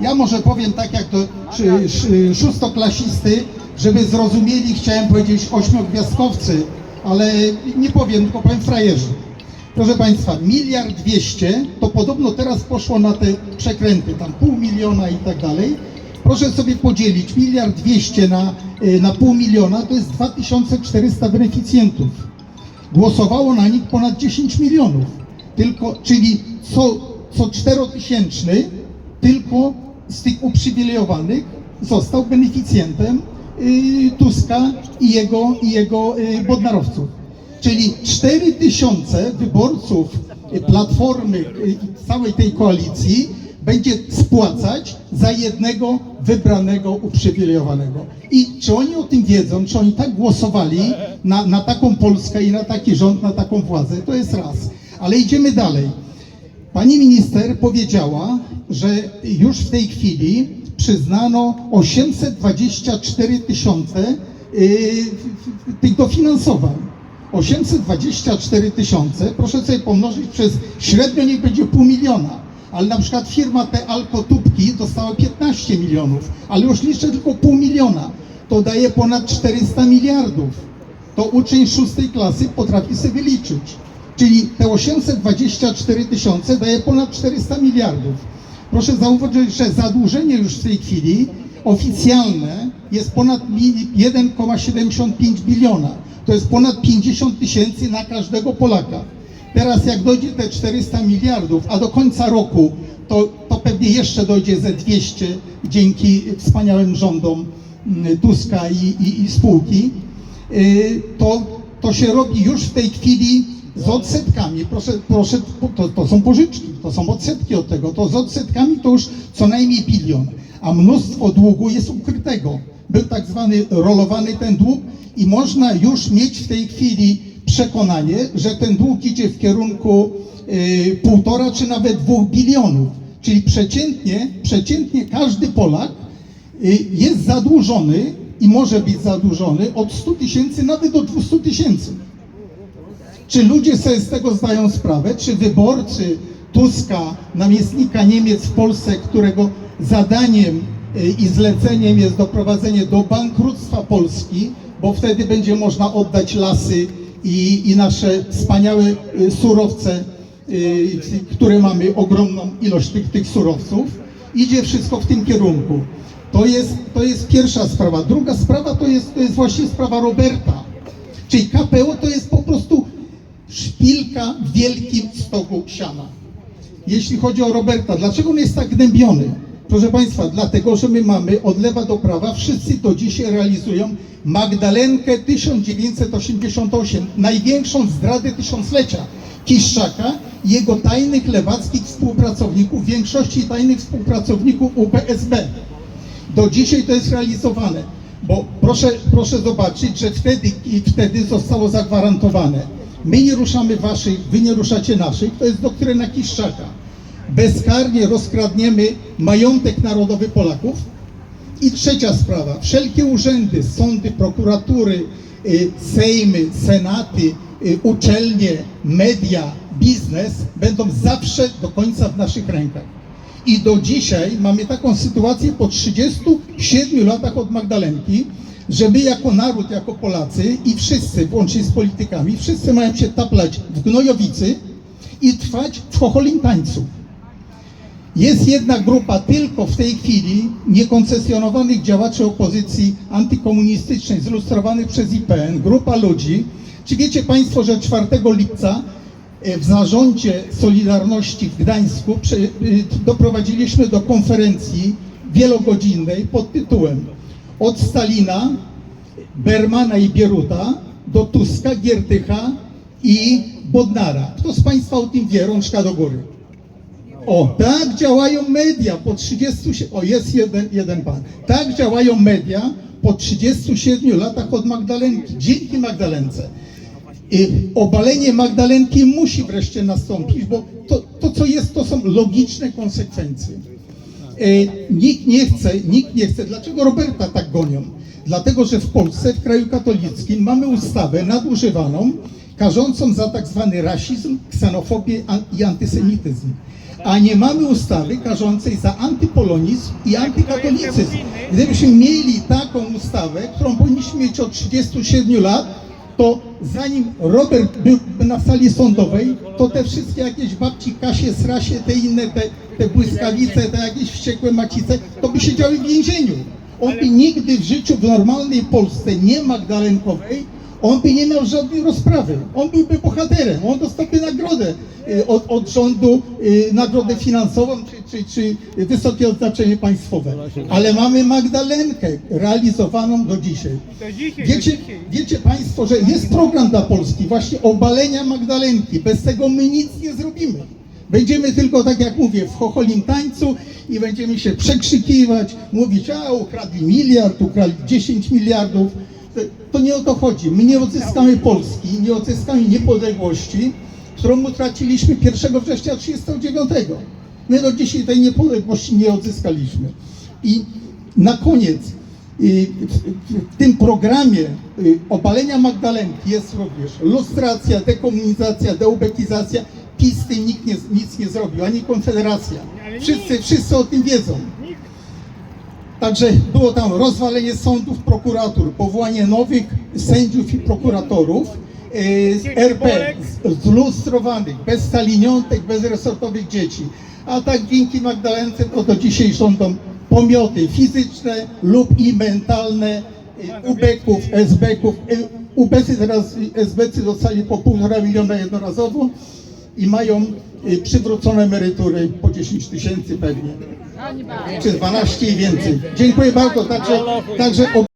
Ja może powiem tak jak to szy- szy- szóstoklasisty, żeby zrozumieli, chciałem powiedzieć ośmiogwiazdkowcy, ale nie powiem, tylko powiem frajerzy. Proszę Państwa, miliard dwieście to podobno teraz poszło na te przekręty, tam pół miliona i tak dalej. Proszę sobie podzielić miliard dwieście na, y, na pół miliona, to jest 2400 beneficjentów. Głosowało na nich ponad 10 milionów. Tylko, czyli co, co czterotysięczny tylko z tych uprzywilejowanych został beneficjentem y, Tuska i jego, i jego y, bodnarowców. Czyli 4 tysiące wyborców y, Platformy całej tej koalicji będzie spłacać za jednego wybranego uprzywilejowanego. I czy oni o tym wiedzą, czy oni tak głosowali na, na taką Polskę i na taki rząd, na taką władzę, to jest raz. Ale idziemy dalej. Pani minister powiedziała, że już w tej chwili przyznano 824 tysiące yy, tych dofinansowań. 824 tysiące, proszę sobie pomnożyć przez średnio niech będzie pół miliona. Ale na przykład firma te Alkotubki dostała 15 milionów, ale już liczę tylko pół miliona. To daje ponad 400 miliardów. To uczeń szóstej klasy potrafi sobie wyliczyć. Czyli te 824 tysiące daje ponad 400 miliardów. Proszę zauważyć, że zadłużenie już w tej chwili oficjalne jest ponad mi- 1,75 biliona. To jest ponad 50 tysięcy na każdego Polaka. Teraz jak dojdzie te 400 miliardów, a do końca roku to, to pewnie jeszcze dojdzie ze 200 dzięki wspaniałym rządom mm, Tuska i, i, i spółki, y, to, to się robi już w tej chwili z odsetkami. Proszę, proszę to, to są pożyczki, to są odsetki od tego. To z odsetkami to już co najmniej bilion, a mnóstwo długu jest ukrytego. Był tak zwany rolowany ten dług i można już mieć w tej chwili przekonanie, że ten dług idzie w kierunku y, półtora czy nawet dwóch bilionów. Czyli przeciętnie, przeciętnie każdy Polak y, jest zadłużony i może być zadłużony od 100 tysięcy nawet do 200 tysięcy. Czy ludzie sobie z tego zdają sprawę? Czy wyborcy Tuska, namiestnika Niemiec w Polsce, którego zadaniem y, i zleceniem jest doprowadzenie do bankructwa Polski, bo wtedy będzie można oddać lasy i, i nasze wspaniałe y, surowce, y, które mamy ogromną ilość tych, tych surowców, idzie wszystko w tym kierunku. To jest, to jest pierwsza sprawa. Druga sprawa to jest, to jest właśnie sprawa Roberta. Czyli KPO to jest po prostu szpilka w wielkim stogu siana. Jeśli chodzi o Roberta, dlaczego on jest tak gnębiony? Proszę Państwa, dlatego, że my mamy od lewa do prawa, wszyscy to dzisiaj realizują, Magdalenkę 1988, największą zdradę tysiąclecia Kiszczaka i jego tajnych lewackich współpracowników, większości tajnych współpracowników UPSB. Do dzisiaj to jest realizowane, bo proszę, proszę zobaczyć, że wtedy, wtedy zostało zagwarantowane. My nie ruszamy waszych, wy nie ruszacie naszych, to jest doktryna Kiszczaka. Bezkarnie rozkradniemy majątek narodowy Polaków. I trzecia sprawa, wszelkie urzędy, sądy, prokuratury, y, sejmy, senaty, y, uczelnie, media, biznes będą zawsze do końca w naszych rękach. I do dzisiaj mamy taką sytuację po 37 latach od Magdalenki, że my jako naród, jako Polacy i wszyscy, włącznie z politykami, wszyscy mają się taplać w gnojowicy i trwać w chocholim tańcu. Jest jedna grupa tylko w tej chwili niekoncesjonowanych działaczy opozycji antykomunistycznej, zilustrowanych przez IPN, grupa ludzi. Czy wiecie Państwo, że 4 lipca e, w zarządzie Solidarności w Gdańsku y, doprowadziliśmy do konferencji wielogodzinnej pod tytułem Od Stalina, Bermana i Bieruta do Tuska, Giertycha i Bodnara. Kto z Państwa o tym wie? Rączka do góry. O, tak działają media po 37, o jest jeden, jeden pan. Tak działają media po 37 latach od Magdalenki, dzięki Magdalence. I obalenie Magdalenki musi wreszcie nastąpić, bo to, to co jest, to są logiczne konsekwencje. E, nikt nie chce, nikt nie chce. Dlaczego Roberta tak gonią? Dlatego, że w Polsce, w kraju katolickim mamy ustawę nadużywaną, karzącą za tak zwany rasizm, ksenofobię i antysemityzm. a nie mamy ustawy karzącej za antypolonizm i antykatolicyzm. Gdybyśmy mieli taką ustawę, którą powinniśmy mieć od 37 lat, to zanim Robert byłby na sali sądowej, to te wszystkie jakieś babci Kasie, Srasie, te inne, te, te błyskawice, te jakieś wściekłe macice, to by siedziały w więzieniu. On by nigdy w życiu w normalnej Polsce, nie Magdalenkowej, on by nie miał żadnej rozprawy. On byłby bohaterem. On dostałby nagrodę y, od, od rządu, y, nagrodę finansową czy, czy, czy wysokie odznaczenie państwowe. Ale mamy Magdalenkę realizowaną do dzisiaj. Wiecie, do dzisiaj. wiecie Państwo, że jest program dla Polski właśnie obalenia Magdalenki. Bez tego my nic nie zrobimy. Będziemy tylko, tak jak mówię, w chocholim tańcu i będziemy się przekrzykiwać, mówić, a ukradli miliard, ukradli 10 miliardów. To- nie o to chodzi. My nie odzyskamy Polski, nie odzyskamy niepodległości, którą utraciliśmy 1 września 1939. My do dzisiaj tej niepodległości nie odzyskaliśmy. I na koniec, y, w, w tym programie y, obalenia Magdalenki jest również lustracja, dekomunizacja, deubekizacja. PiS z tym nikt nie, nic nie zrobił, ani Konfederacja. Wszyscy, wszyscy o tym wiedzą. Także było tam rozwalenie sądów, prokuratur, powołanie nowych sędziów i prokuratorów e, z RP, zlustrowanych, bez staliniątek, bez resortowych dzieci. A tak dzięki Magdalence to do dzisiaj rządzą pomioty fizyczne lub i mentalne e, ubeków, SB-ków. E, Ubecy teraz, SB-cy dostali po półtora miliona jednorazowo i mają e, przywrócone emerytury po 10 tysięcy pewnie czy 12 i więcej. Dziękuję bardzo. Także, także